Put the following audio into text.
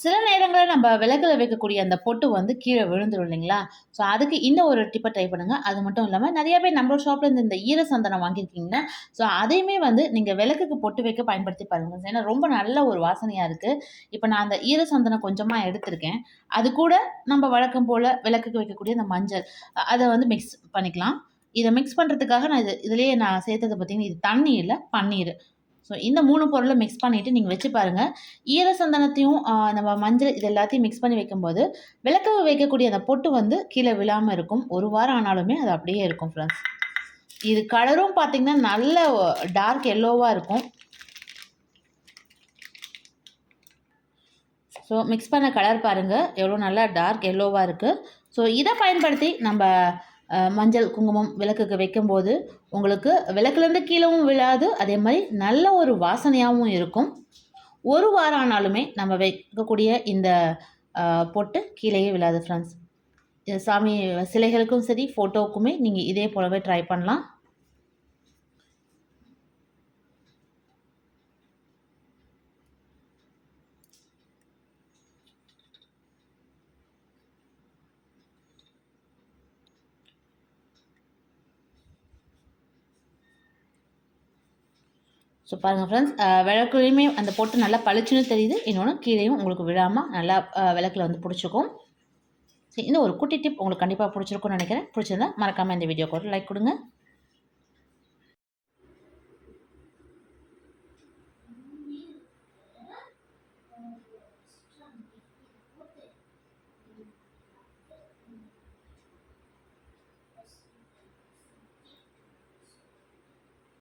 சில நேரங்களில் நம்ம விளக்குல வைக்கக்கூடிய அந்த பொட்டு வந்து கீழே விழுந்துடும் இல்லைங்களா? ஸோ, அதுக்கு இன்னும் ஒரு டிப்பை ட்ரை பண்ணுங்கள் அது மட்டும் இல்லாமல் நிறைய பேர் நம்ம ஷாப்ல இருந்து இந்த ஈர சந்தனம் வாங்கியிருக்கீங்கன்னா ஸோ, அதையுமே வந்து நீங்கள் விளக்குக்கு பொட்டு வைக்க பயன்படுத்தி பாருங்கள் ஏன்னா ரொம்ப நல்ல ஒரு வாசனையாக இருக்குது இப்போ நான் அந்த ஈர சந்தனம் கொஞ்சமாக எடுத்திருக்கேன். அது கூட நம்ம வழக்கம் போல் விளக்குக்கு வைக்கக்கூடிய அந்த மஞ்சள், அதை வந்து மிக்ஸ் பண்ணிக்கலாம். இதை மிக்ஸ் பண்ணுறதுக்காக நான் இது இதிலேயே நான் சேர்த்தது பார்த்தீங்கன்னா, இது தண்ணி இல்லை பன்னீர் ஸோ, இந்த மூணு பொருளை மிக்ஸ் பண்ணிவிட்டு நீங்கள் வச்சு பாருங்கள் ஈர சந்தனத்தையும், நம்ம மஞ்சள் இது எல்லாத்தையும் மிக்ஸ் பண்ணி வைக்கும்போது, விளக்கு வைக்கக்கூடிய அந்த பொட்டு வந்து கீழே விழாமல் இருக்கும். ஒரு வாரம் ஆனாலுமே அது அப்படியே இருக்கும் ஃப்ரெண்ட்ஸ். இது கலரும் பார்த்தீங்கன்னா, நல்ல டார்க் எல்லோவாக இருக்கும். ஸோ, மிக்ஸ் பண்ண கலர் பாருங்கள் எவ்வளோ நல்லா டார்க் எல்லோவாக இருக்குது ஸோ, இதை பயன்படுத்தி நம்ம மஞ்சள், குங்குமம் விளக்குக்கு வைக்கும்போது, உங்களுக்கு விளக்குலேருந்து கீழவும் விழாது. அதே மாதிரி நல்ல ஒரு வாசனையாகவும் இருக்கும். ஒரு வாரம் ஆனாலுமே நம்ம வைக்கக்கூடிய இந்த பொட்டு கீழேயே விழாது ஃப்ரெண்ட்ஸ். சாமி சிலைகளுக்கும் சரி, ஃபோட்டோவுக்குமே நீங்கள் இதே போலவே ட்ரை பண்ணலாம். ஸோ, பாருங்கள் ஃப்ரெண்ட்ஸ். விளக்குலையுமே அந்த பொட்டு நல்லா பளிச்சுன்னு தெரியுது. இன்னொன்று கீழேயும் உங்களுக்கு விழாமல் நல்லா விளக்கில் வந்து பிடிச்சிக்கும் சரி, இந்த ஒரு குட்டி டிப் உங்களுக்கு கண்டிப்பாக பிடிச்சிருக்கும்னு நினைக்கிறேன் பிடிச்சிருந்தா மறக்காமல் இந்த வீடியோக்கு ஒரு லைக் கொடுங்க